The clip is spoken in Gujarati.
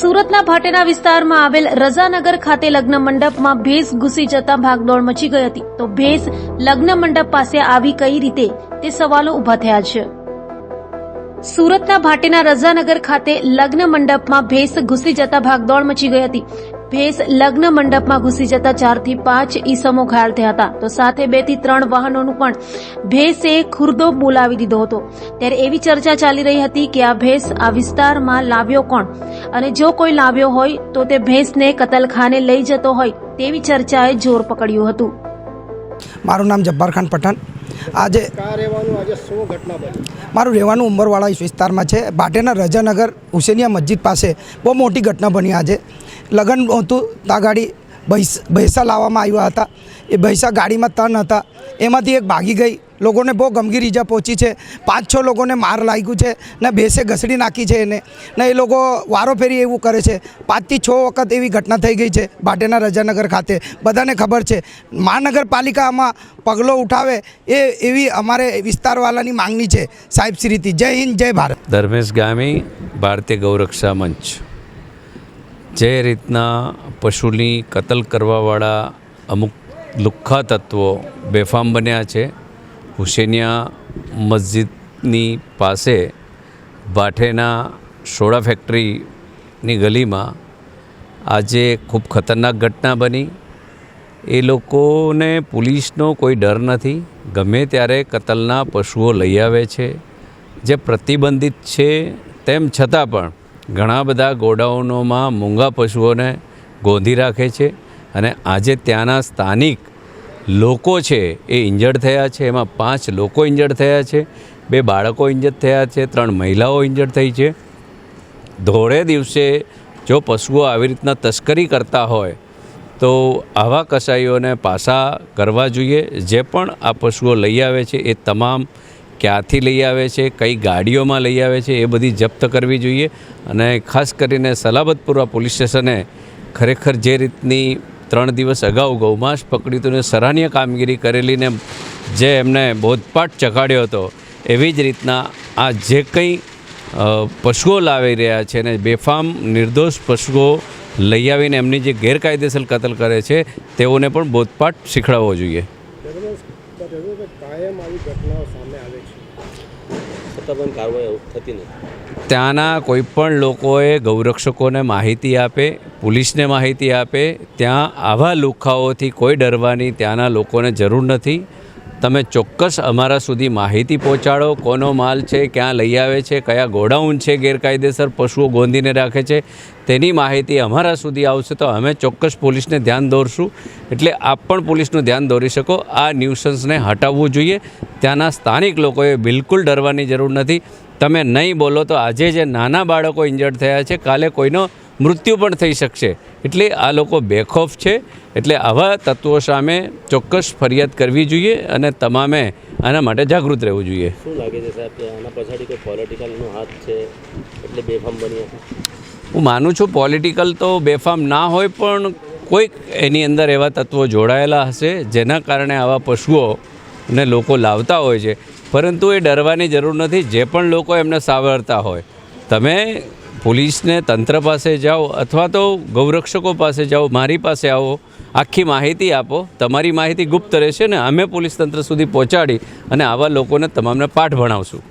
સુરતના ભાટેના વિસ્તારમાં આવેલ રઝાનગર ખાતે લગ્ન મંડપમાં ભેંસ ઘૂસી જતા ભાગદોડ મચી ગઈ હતી. તો ભેંસ લગ્ન મંડપ પાસે આવી કઈ રીતે? તે સવાલો ઊભા થયા છે. સુરતના ભાટેના રઝાનગર ખાતે લગ્ન મંડપમાં ભેંસ ઘૂસી જતા ભાગદોડ મચી ગઈ હતી. ભેંસ લગ્ન મંડપમાં ઘૂસી જતા ચારથી પાંચ ઈસમો ઘાયલ થયા હતા. તો સાથે બેથી ત્રણ વાહનોનું પણ ભેંસે ખુરદો બોલાવી દીધો હતો. ત્યારે એવી ચર્ચા ચાલી રહી હતી કે આ ભેંસ આ વિસ્તારમાં લાવ્યો કોણ? અને જો કોઈ લાવ્યો હોય તો તે ભેંસને કતલખાને લઈ જતો હોય તેવી ચર્ચાએ જોર પકડ્યું હતું. મારું નામ જબ્બાર પઠાણ. આજે મારું રહેવાનું ઉંબરવાળા વિસ્તારમાં છે. ભાટેના રજાનગર હુસેનિયા મસ્જિદ પાસે બહુ મોટી ઘટના બની આજે. લગ્ન હતું ત્યાં ગાડી ભૈસ લાવવામાં આવ્યા હતા. એ ભૈસા ગાડીમાં તન હતા. એમાંથી એક ભાગી ગઈ. લોકોને બહુ ગંભીર ઈજા પહોંચી છે. પાંચ છ લોકોને માર લાગ્યું છે ને ભેંસે ઘસડી નાખી છે એને. ને એ લોકો વારો ફેરી એવું કરે છે. પાંચથી છ વખત એવી ઘટના થઈ ગઈ છે ભાટેના રજાનગર ખાતે. બધાને ખબર છે. મહાનગરપાલિકામાં પગલો ઉઠાવે એ એવી અમારે વિસ્તારવાળાની માંગણી છે. સાહેબ શ્રીથી જય હિન્દ, જય ભારત. ધર્મેશ ગામી, ભારતીય ગૌરક્ષા મંચ. જે રીતના પશુની કતલ કરવાવાળા અમુક લુખ્ખા તત્વો બેફામ બન્યા છે. હુસેનિયા મસ્જિદની પાસે ભાઠેના સોડા ફેક્ટરીની ગલીમાં આજે ખૂબ ખતરનાક ઘટના બની. એ લોકોને પોલીસનો કોઈ ડર નથી. ગમે ત્યારે કતલના પશુઓ લઈ આવે છે. જે પ્રતિબંધિત છે તેમ છતાં પણ ઘણા બધા ગોડાઉનોમાં મૂંગા પશુઓને ગોંધી રાખે છે અને આજે ત્યાંના સ્થાનિક લોકો છે એ ઇન્જર્ડ થયા છે. એમાં પાંચ લોકો ઇન્જર્ડ થયા છે, બે બાળકો ઇન્જર્ડ થયા છે, ત્રણ મહિલાઓ ઇન્જર્ડ થઈ છે. ધોળે દિવસે જો પશુઓ આવી રીતના તસ્કરી કરતા હોય, તો આવા કસાઈઓને પાસા કરવા જોઈએ. જે પણ આ પશુઓ લઈ આવે છે, એ તમામ ક્યાંથી લઈ આવે છે, કઈ ગાડીઓમાં લઈ આવે છે, એ બધી જપ્ત કરવી જોઈએ. અને ખાસ કરીને સલાબતપુરા પોલીસ સ્ટેશને ખરેખર જે રીતની ત્રણ દિવસ અગાઉ ગૌમાંસ પકડી હતું ને સરાહનીય કામગીરી કરેલીને જે એમને બોધપાઠ ચખાડ્યો હતો, એવી જ રીતના આ જે કંઈ પશુઓ લાવી રહ્યા છે અને બેફામ નિર્દોષ પશુઓ લઈ આવીને એમની જે ગેરકાયદેસર કતલ કરે છે, તેઓને પણ બોધપાઠ શીખડાવવો જોઈએ. કાયમ આવી ઘટનાઓ સામે આવે છતાં પણ ત્યાંના કોઈપણ લોકોએ ગૌરક્ષકોને માહિતી આપે, પોલીસને માહિતી આપે, ત્યાં આવા લુખાઓથી કોઈ ડરવાની ત્યાંના લોકોને જરૂર નથી. તમે ચોક્કસ અમારા સુધી માહિતી પહોંચાડો. કોનો માલ છે, ક્યાં લઈ આવે છે, કયા ગોડાઉન છે, ગેરકાયદેસર પશુઓ ગોંધીને રાખે છે, તેની માહિતી અમારા સુધી આવશે તો અમે ચોક્કસ પોલીસને ધ્યાન દોરશું. એટલે આપ પણ પોલીસનું ધ્યાન દોરી શકો. આ ન્યુસન્સને હટાવવું જોઈએ. ત્યાંના સ્થાનિક લોકોએ બિલકુલ ડરવાની જરૂર નથી. તમે નહીં બોલો તો આજે જે નાના બાળકો ઇન્જર્ડ થયા છે, કાલે કોઈનો મૃત્યુ પણ થઈ શકશે. એટલે આ લોકો બેખોફ છે. એટલે આવા તત્વો સામે ચોક્કસ ફરિયાદ કરવી જોઈએ અને તમામે આના માટે જાગૃત રહેવું જોઈએ. શું લાગે છે સાહેબ કે આના કોઈ પોલિટિકલનો હાથ છે? એટલે બેફામ બની હું માનું છું પોલિટિકલ તો બેફામ ના હોય પણ કોઈક એની અંદર એવા તત્વો જોડાયેલા હશે જેના કારણે આવા પશુઓને લોકો લાવતા હોય છે. પરંતુ એ ડરવાની જરૂર નથી. જે પણ લોકો એમને સાવરતા હોય તમે પોલીસને તંત્ર પાસે જાઓ અથવા તો ગૌરક્ષકો પાસે જાઓ, મારી પાસે આવો, આખી માહિતી આપો. તમારી માહિતી ગુપ્ત રહેશે ને અમે પોલીસ તંત્ર સુધી પહોંચાડી અને આવા લોકોને તમામને પાઠ ભણાવશું.